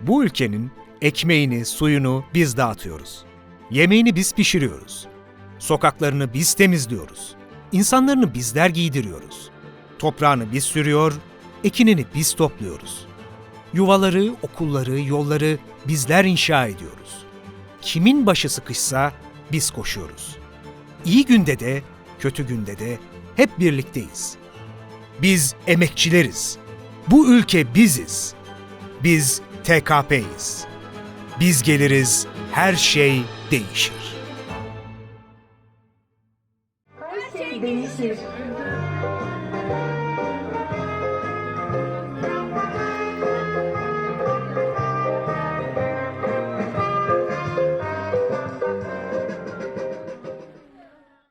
Bu ülkenin ekmeğini, suyunu biz dağıtıyoruz. Yemeğini biz pişiriyoruz. Sokaklarını biz temizliyoruz. İnsanlarını bizler giydiriyoruz. Toprağını biz sürüyor, ekinini biz topluyoruz. Yuvaları, okulları, yolları bizler inşa ediyoruz. Kimin başı sıkışsa biz koşuyoruz. İyi günde de, kötü günde de hep birlikteyiz. Biz emekçileriz. Bu ülke biziz. Biz TKP'yiz. Biz geliriz, her şey değişir. Her şey değişir.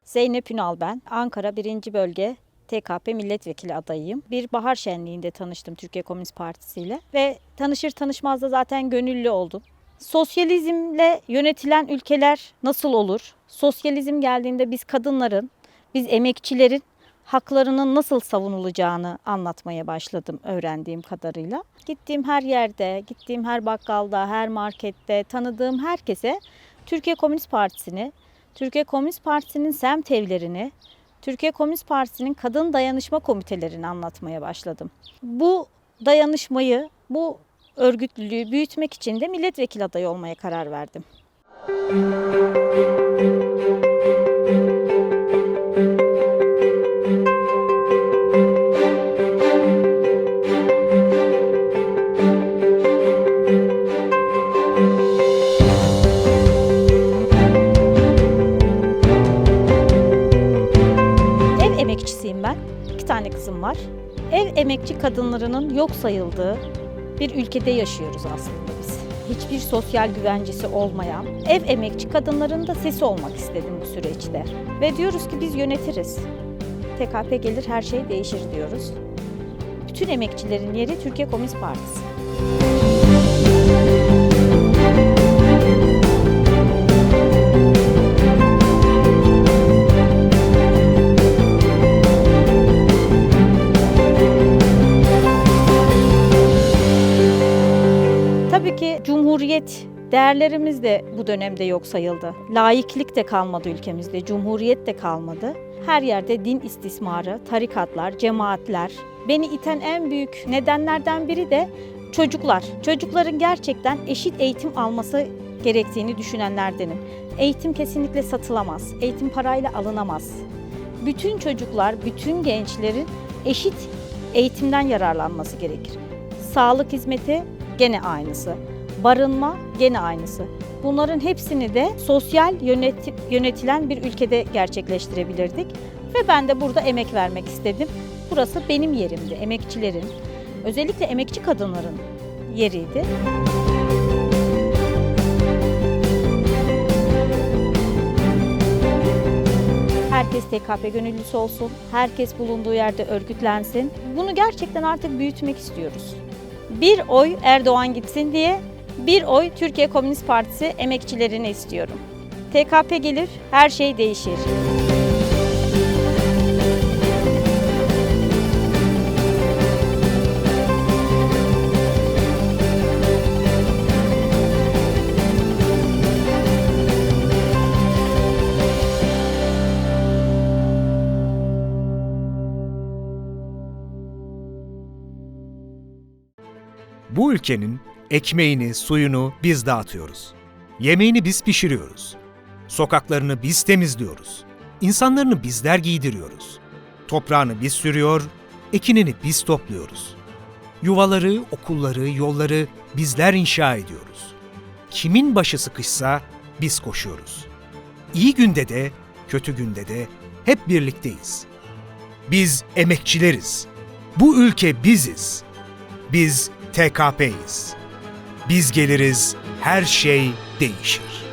Zeynep Ünal ben. Ankara 1. Bölge TKP milletvekili adayıyım. Bir bahar şenliğinde tanıştım Türkiye Komünist Partisi ile ve tanışır tanışmaz da zaten gönüllü oldum. Sosyalizmle yönetilen ülkeler nasıl olur? Sosyalizm geldiğinde biz kadınların, biz emekçilerin haklarının nasıl savunulacağını anlatmaya başladım öğrendiğim kadarıyla. Gittiğim her yerde, gittiğim her bakkalda, her markette tanıdığım herkese Türkiye Komünist Partisi'ni, Türkiye Komünist Partisi'nin semt evlerini, Türkiye Komünist Partisi'nin kadın dayanışma komitelerini anlatmaya başladım. Bu dayanışmayı, bu örgütlülüğü büyütmek için de milletvekili adayı olmaya karar verdim. Ev emekçisiyim ben. İki tane kızım var. Ev emekçi kadınlarının yok sayıldığı bir ülkede yaşıyoruz aslında biz. Hiçbir sosyal güvencesi olmayan ev emekçi kadınların da sesi olmak istedim bu süreçte. Ve diyoruz ki biz yönetiriz. TKP gelir her şey değişir diyoruz. Bütün emekçilerin yeri Türkiye Komünist Partisi. Tabii Cumhuriyet değerlerimiz de bu dönemde yok sayıldı. Laiklik de kalmadı ülkemizde, Cumhuriyet de kalmadı. Her yerde din istismarı, tarikatlar, cemaatler. Beni iten en büyük nedenlerden biri de çocuklar. Çocukların gerçekten eşit eğitim alması gerektiğini düşünenlerdenim. Eğitim kesinlikle satılamaz. Eğitim parayla alınamaz. Bütün çocuklar, bütün gençlerin eşit eğitimden yararlanması gerekir. Sağlık hizmeti gene aynısı. Barınma gene aynısı. Bunların hepsini de sosyal yönetip yönetilen bir ülkede gerçekleştirebilirdik. Ve ben de burada emek vermek istedim. Burası benim yerimdi, emekçilerin, özellikle emekçi kadınların yeriydi. Herkes TKP gönüllüsü olsun, herkes bulunduğu yerde örgütlensin. Bunu gerçekten artık büyütmek istiyoruz. Bir oy Erdoğan gitsin diye bir oy Türkiye Komünist Partisi emekçilerine istiyorum. TKP gelir, her şey değişir. Bu ülkenin ekmeğini, suyunu biz dağıtıyoruz. Yemeğini biz pişiriyoruz. Sokaklarını biz temizliyoruz. İnsanlarını bizler giydiriyoruz. Toprağını biz sürüyor, ekinini biz topluyoruz. Yuvaları, okulları, yolları bizler inşa ediyoruz. Kimin başı sıkışsa biz koşuyoruz. İyi günde de, kötü günde de hep birlikteyiz. Biz emekçileriz. Bu ülke biziz. Biz TKP'yiz. Biz geliriz, her şey değişir.